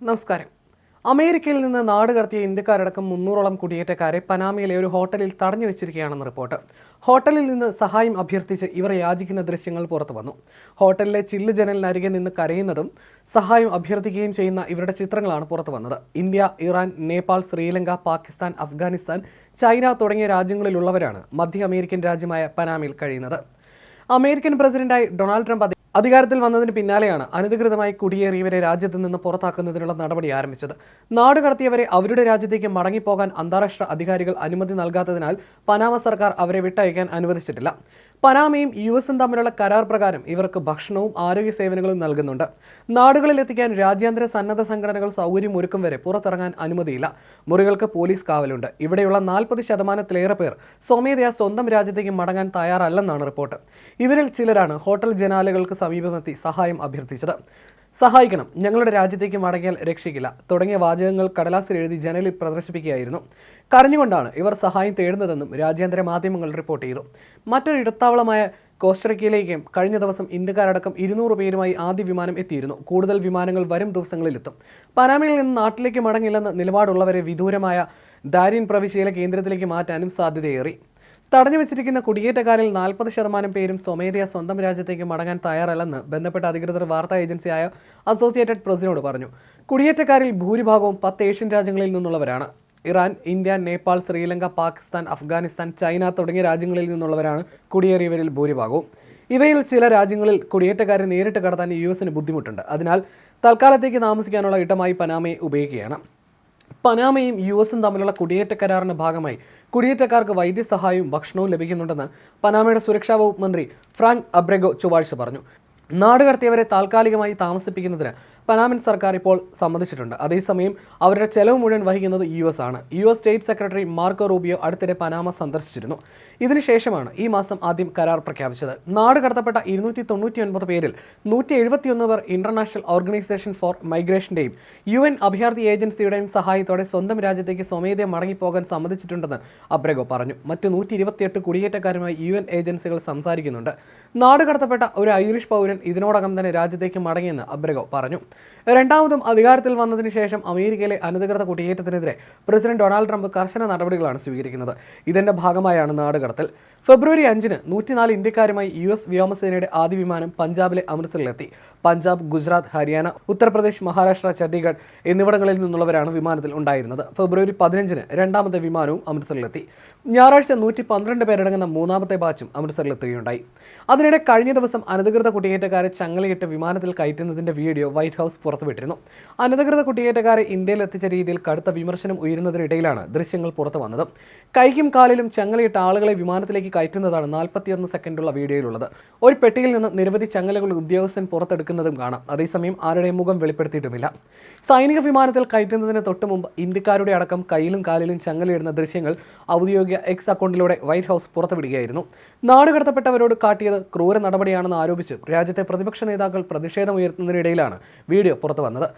നമസ്കാരം. അമേരിക്കയിൽ നിന്ന് നാട് കടത്തിയ ഇന്ത്യക്കാരടക്കം മുന്നൂറോളം കുടിയേറ്റക്കാരെ പനാമയിലെ ഒരു ഹോട്ടലിൽ തടഞ്ഞു വെച്ചിരിക്കുകയാണെന്ന് റിപ്പോർട്ട്. ഹോട്ടലിൽ നിന്ന് സഹായം അഭ്യർത്ഥിച്ച് ഇവർ യാചിക്കുന്ന ദൃശ്യങ്ങൾ പുറത്തു വന്നു. ഹോട്ടലിലെ ചില്ല് ജനലിനരികെ നിന്ന് കരയുന്നതും സഹായം അഭ്യർത്ഥിക്കുകയും ചെയ്യുന്ന ഇവരുടെ ചിത്രങ്ങളാണ് പുറത്തു വന്നത്. India Iran Nepal Sri Lanka Pakistan Afghanistan China തുടങ്ങിയ രാജ്യങ്ങളിലുള്ളവരാണ് മധ്യ അമേരിക്കൻ രാജ്യമായ പനാമയിൽ കഴിയുന്നത്. അമേരിക്കൻ പ്രസിഡന്റായി ഡൊണാൾഡ് ട്രംപ് അധികാരത്തിൽ വന്നതിന് പിന്നാലെയാണ് അനധികൃതമായി കുടിയേറിയവരെ രാജ്യത്ത് നിന്ന് പുറത്താക്കുന്നതിനുള്ള നടപടി ആരംഭിച്ചത്. നാട് കടത്തിയവരെ അവരുടെ രാജ്യത്തേക്ക് മടങ്ങിപ്പോകാൻ അന്താരാഷ്ട്ര അധികാരികൾ അനുമതി നൽകാത്തതിനാൽ പനാമ സർക്കാർ അവരെ വിട്ടയക്കാൻ അനുവദിച്ചിട്ടില്ല. പനാമയും യു എസും തമ്മിലുള്ള കരാർ പ്രകാരം ഇവർക്ക് ഭക്ഷണവും ആരോഗ്യ സേവനങ്ങളും നൽകുന്നുണ്ട്. നാടുകളിൽ എത്തിക്കാൻ രാജ്യാന്തര സന്നദ്ധ സംഘടനകൾ സൗകര്യം ഒരുക്കും വരെ പുറത്തിറങ്ങാൻ അനുമതിയില്ല. മുറികൾക്ക് പോലീസ് കാവലുണ്ട്. ഇവിടെയുള്ള നാൽപ്പത് ശതമാനത്തിലേറെ പേർ സ്വമേധയാ സ്വന്തം രാജ്യത്തേക്ക് മടങ്ങാൻ തയ്യാറല്ലെന്നാണ് റിപ്പോർട്ട്. ഇവരിൽ ചിലരാണ് ഹോട്ടൽ ജനാലകൾക്ക് സമീപമെത്തി സഹായം അഭ്യർത്ഥിച്ചത്. സഹായിക്കണം. ഞങ്ങളുടെ രാജ്യത്തേക്ക് മടങ്ങിയാൽ രക്ഷിക്കില്ല. തുടങ്ങിയ വാചകങ്ങൾ കടലാസിൽ എഴുതി ജനലിൽ പ്രദർശിപ്പിക്കുകയായിരുന്നു. കരഞ്ഞുകൊണ്ടാണ് ഇവർ സഹായം തേടുന്നതെന്നും രാജ്യാന്തര മാധ്യമങ്ങൾ റിപ്പോർട്ട് ചെയ്തു. മറ്റൊരു ഇടത്താവളമായ കോസ്റ്ററിക്കയിലേക്കും കഴിഞ്ഞ ദിവസം ഇന്ത്യക്കാരടക്കം ഇരുന്നൂറ് പേരുമായി ആദ്യ വിമാനം എത്തിയിരുന്നു. കൂടുതൽ വിമാനങ്ങൾ വരും ദിവസങ്ങളിലെത്തും. പനാമയിൽ നിന്ന് നാട്ടിലേക്ക് മടങ്ങില്ലെന്ന് നിലപാടുള്ളവരെ വിദൂരമായ ദാരിൻ പ്രവിശ്യയിലെ കേന്ദ്രത്തിലേക്ക് മാറ്റാനും സാധ്യതയേറി. തടഞ്ഞു വെച്ചിരിക്കുന്ന കുടിയേറ്റക്കാരിൽ നാൽപ്പത് ശതമാനം പേരും സ്വമേധയാ സ്വന്തം രാജ്യത്തേക്ക് മടങ്ങാൻ തയ്യാറല്ലെന്ന് ബന്ധപ്പെട്ട അധികൃതർ വാർത്താ ഏജൻസിയായ അസോസിയേറ്റഡ് പ്രസിനോട് പറഞ്ഞു. കുടിയേറ്റക്കാരിൽ ഭൂരിഭാഗവും പത്ത് ഏഷ്യൻ രാജ്യങ്ങളിൽ നിന്നുള്ളവരാണ്. Iran India Nepal Sri Lanka Pakistan Afghanistan China തുടങ്ങിയ രാജ്യങ്ങളിൽ നിന്നുള്ളവരാണ് കുടിയേറിയവരിൽ ഭൂരിഭാഗവും. ഇവയിൽ ചില രാജ്യങ്ങളിൽ കുടിയേറ്റക്കാരെ നേരിട്ട് കടത്താൻ യു എസിന് ബുദ്ധിമുട്ടുണ്ട്. അതിനാൽ തൽക്കാലത്തേക്ക് താമസിക്കാനുള്ള ഇടമായി പനാമയെ ഉപയോഗിക്കുകയാണ്. പനാമയും യു എസും തമ്മിലുള്ള കുടിയേറ്റ കരാറിന്റെ ഭാഗമായി കുടിയേറ്റക്കാർക്ക് വൈദ്യസഹായവും ഭക്ഷണവും ലഭിക്കുന്നുണ്ടെന്ന് പനാമയുടെ സുരക്ഷാ വകുപ്പ് മന്ത്രി ഫ്രാങ്ക് അബ്രെഗോ ചൊവ്വാഴ്ച പറഞ്ഞു. നാടുകടത്തിയവരെ താൽക്കാലികമായി താമസിപ്പിക്കുന്നതിന് പനാമൻ സർക്കാർ ഇപ്പോൾ സമ്മതിച്ചിട്ടുണ്ട്. അതേസമയം അവരുടെ ചെലവ് മുഴുവൻ വഹിക്കുന്നത് യു എസ് ആണ്. U S state secretary Marco Rubio അടുത്തിടെ പനാമ സന്ദർശിച്ചിരുന്നു. ഇതിനുശേഷമാണ് ഈ മാസം ആദ്യം കരാർ പ്രഖ്യാപിച്ചത്. നാട് കടത്തപ്പെട്ട ഇരുന്നൂറ്റി തൊണ്ണൂറ്റി ഒൻപത് പേരിൽ നൂറ്റി എഴുപത്തിയൊന്ന് പേർ ഇന്റർനാഷണൽ ഓർഗനൈസേഷൻ ഫോർ മൈഗ്രേഷന്റെയും യു എൻ അഭയാർത്ഥി ഏജൻസിയുടെയും സഹായത്തോടെ സ്വന്തം രാജ്യത്തേക്ക് സ്വമേധയെ മടങ്ങിപ്പോകാൻ സമ്മതിച്ചിട്ടുണ്ടെന്ന് അബ്രഗോ പറഞ്ഞു. മറ്റ് നൂറ്റി ഇരുപത്തിയെട്ട് കുടിയേറ്റക്കാരുമായി യു എൻ ഏജൻസികൾ സംസാരിക്കുന്നുണ്ട്. നാട് കടത്തപ്പെട്ട ഒരു ഐറിഷ് പൗരൻ ഇതിനോടകം തന്നെ രാജ്യത്തേക്ക് മടങ്ങിയെന്ന് അബ്രഗോ പറഞ്ഞു. രണ്ടാമതും അധികാരത്തിൽ വന്നതിന് ശേഷം അമേരിക്കയിലെ അനധികൃത കുടിയേറ്റത്തിനെതിരെ പ്രസിഡന്റ് ഡൊണാൾഡ് ട്രംപ് കർശന നടപടികളാണ് സ്വീകരിക്കുന്നത്. ഇതിന്റെ ഭാഗമായാണ് നാടുകടത്തൽ. ഫെബ്രുവരി അഞ്ചിന് നൂറ്റിനാല് ഇന്ത്യക്കാരുമായി യു എസ് വ്യോമസേനയുടെ ആദ്യ വിമാനം പഞ്ചാബിലെ അമൃത്സറിലെത്തി. പഞ്ചാബ് ഗുജറാത്ത് ഹരിയാന ഉത്തർപ്രദേശ് മഹാരാഷ്ട്ര ചണ്ഡീഗഡ് എന്നിവിടങ്ങളിൽ നിന്നുള്ളവരാണ് വിമാനത്തിൽ ഉണ്ടായിരുന്നത്. ഫെബ്രുവരി പതിനഞ്ചിന് രണ്ടാമത്തെ വിമാനവും അമൃത്സറിലെത്തി. ഞായറാഴ്ച നൂറ്റി പന്ത്രണ്ട് പേരടങ്ങുന്ന മൂന്നാമത്തെ ബാച്ചും അമൃത്സറിലെത്തുകയുണ്ടായി. അതിനിടെ കഴിഞ്ഞ ദിവസം അനധികൃത കുടിയേറ്റക്കാരെ ചങ്ങലയിട്ട് വിമാനത്തിൽ കയറ്റുന്നതിന്റെ വീഡിയോ വൈറ്റ് ഹൗസ് പുറത്തുവിട്ടിരുന്നു. അനധികൃത കുടിയേറ്റക്കാരെ ഇന്ത്യയിൽ എത്തിച്ച രീതിയിൽ കടുത്ത വിമർശനം ഉയരുന്നതിനിടയിലാണ് ദൃശ്യങ്ങൾ പുറത്തു വന്നത് കൈക്കും കാലിലും ചങ്ങലയിട്ട ആളുകളെ വിമാനത്തിലേക്ക് കയറ്റുന്നതാണ് നാൽപ്പത്തിയൊന്ന് സെക്കൻഡുള്ള വീഡിയോയിലുള്ളത്. ഒരു പെട്ടിയിൽ നിന്ന് നിരവധി ചങ്ങലകൾ ഉദ്യോഗസ്ഥൻ പുറത്തെടുക്കുന്നതും കാണാം. അതേസമയം ആരുടെയും മുഖം വെളിപ്പെടുത്തിയിട്ടുമില്ല. സൈനിക വിമാനത്തിൽ കയറ്റുന്നതിന് തൊട്ട് മുമ്പ് ഇന്ത്യക്കാരുടെ അടക്കം കയ്യിലും കാലിലും ചങ്ങലയിടുന്ന ദൃശ്യങ്ങൾ ഔദ്യോഗിക എക്സ് അക്കൗണ്ടിലൂടെ വൈറ്റ് ഹൗസ് പുറത്തുവിടുകയായിരുന്നു. നാടുകടത്തപ്പെട്ടവരോട് കാട്ടിയത് ക്രൂര നടപടിയാണെന്ന് ആരോപിച്ച് രാജ്യത്തെ പ്രതിപക്ഷ നേതാക്കൾ പ്രതിഷേധമുയർത്തുന്നതിനിടയിലാണ് വീഡിയോ പുറത്തു വന്നത്.